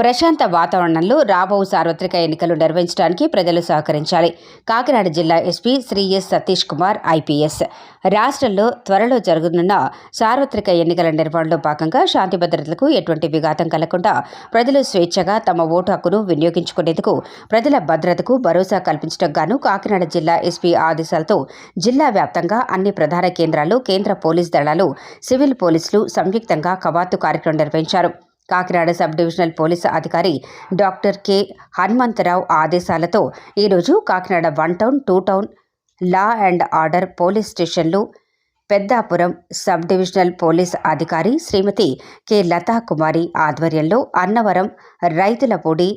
ప్రశాంత వాతావరణంలో రాబో సార్వత్రిక ఎన్నికలు నిర్వహించడానికి ప్రజలు సహకరించాలి. కాకినాడ జిల్లా SP Shri S Satish Kumar IPS. రాష్ట్రంలో త్వరలో జరగనున్న సార్వత్రిక ఎన్నికల నిర్వహణలో భాగంగా శాంతి భద్రతలకు ఎటువంటి విఘాతం కలగకుండా ప్రజలు స్వేచ్ఛగా తమ ఓటు హక్కును వినియోగించుకునేందుకు ప్రజల భద్రతకు భరోసా కల్పించడం గాను కాకినాడ జిల్లా ఎస్పీ ఆదేశాలతో జిల్లా వ్యాప్తంగా అన్ని ప్రధాన కేంద్రాల్లో కేంద్ర పోలీస్ దళాలు సివిల్ పోలీసులు సంయుక్తంగా కవాతు కార్యక్రమం నిర్వహించారు. కాకినాడ సబ్ డివిజనల్ పోలీసు అధికారి డాక్టర్ కె హనుమంతరావు ఆదేశాలతో ఈరోజు Kakinada one town two town law and order police స్టేషన్లు పెద్దాపురం సబ్ డివిజనల్ పోలీస్ అధికారి శ్రీమతి కె లతా కుమారి ఆధ్వర్యంలో అన్నవరం రైతులపూడి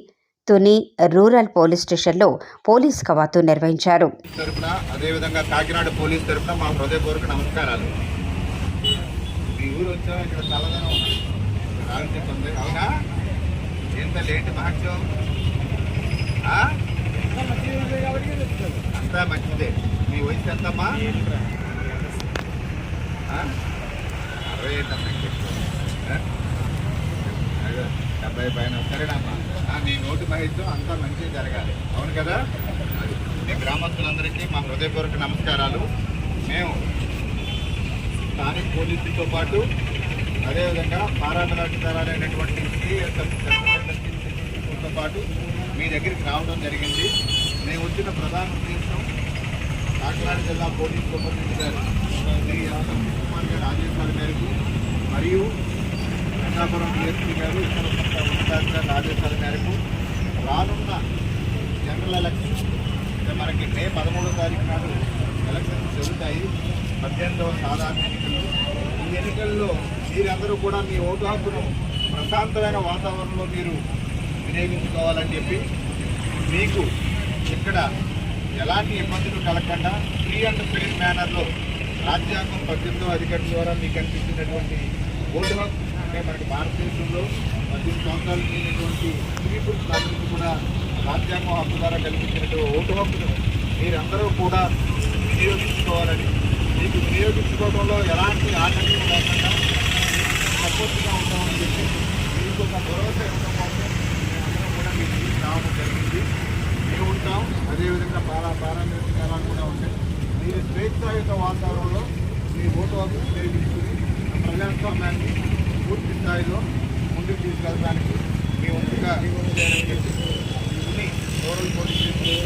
తుని రూరల్ పోలీస్ స్టేషన్లో పోలీస్ కవాతు నిర్వహించారు. అదేవిధంగా కాకినాడ పోలీస్ మా హృదయపూర్వక నమస్కారాలు. మీ ఊరు వచ్చా ఇక్కడ చల్లదనం రావి చెట్టు ఉంది అవునా? ఎంత లేట్ మహత్యం అంతా మంచిదే. మీ వయసు ఎంతమ్మా? అరవై ఏంటమ్మా డెబ్బై పైన సరేనమ్మా మీ నీ నోటి మహిత్యం అంతా మంచిగా జరగాలి. అవును కదా? మీ గ్రామస్తులందరికీ మా హృదయపూర్వక నమస్కారాలు. మేము స్థానిక పోలీసులతో పాటు అదేవిధంగా పారామిలాటైనటువంటి తో పాటు మీ దగ్గరికి రావడం జరిగింది మేము వచ్చిన ప్రధాన ఉద్దేశం కాకినాడ జిల్లా పోలీస్ సూపరింటెండెంట్ గారు శ్రీ ఎస్. కుమార్ గారి ఆదేశాల మేరకు మరియు అన్నాపురం డిఎస్పీ గారు ఇతర ఉన్నతాధికారుల ఆదేశాల మేరకు రానున్న జనరల్ ఎలక్షన్ మనకి మే పదమూడో తారీఖు నాడు ఎలక్షన్స్ జరుగుతాయి పద్దెనిమిదవ సాధారణ ఎన్నికలు ఈ ఎన్నికల్లో మీరందరూ కూడా మీ ఓటు హక్కును ప్రశాంతమైన వాతావరణంలో మీరు వినియోగించుకోవాలని చెప్పి మీకు ఇక్కడ ఎలాంటి ఇబ్బందులు కలగకుండా ఫ్రీ అండ్ ఫెయిర్ మేనర్లో రాజ్యాంగం పద్దెనిమిదవ అధికారి ద్వారా మీకు కనిపించినటువంటి ఓటు హక్కు అంటే మనకి భారతదేశంలో పద్దెనిమిది సంవత్సరాలు చెందినటువంటి స్త్రీ పురుషులందరికీ కూడా రాజ్యాంగం హక్కు ద్వారా కల్పించినటువంటి ఓటు హక్కును మీరందరూ కూడా వినియోగించుకోవాలని మీకు వినియోగించుకోవడంలో ఎలాంటి ఆటంకం లేకుండా సపోర్ట్గా ఉంటామని చెప్పి మీకు ఒక భరోసా ఇవ్వడం కోసం మేమందరం కూడా మీ ఇంటికి రావడం జరిగింది మేము ఉంటాం అదేవిధంగా పారా పారామితాలు కూడా ఉంటాయి మీరు స్వేచ్ఛాయుత వాతావరణంలో మీ ఓటు హక్కు ఉపయోగించుకుని ప్రజాస్వామ్యాన్ని పూర్తి స్థాయిలో ముందుకు తీసుకెళ్ళడానికి మీ వంతుగా గౌరవ రూరల్ పోలీస్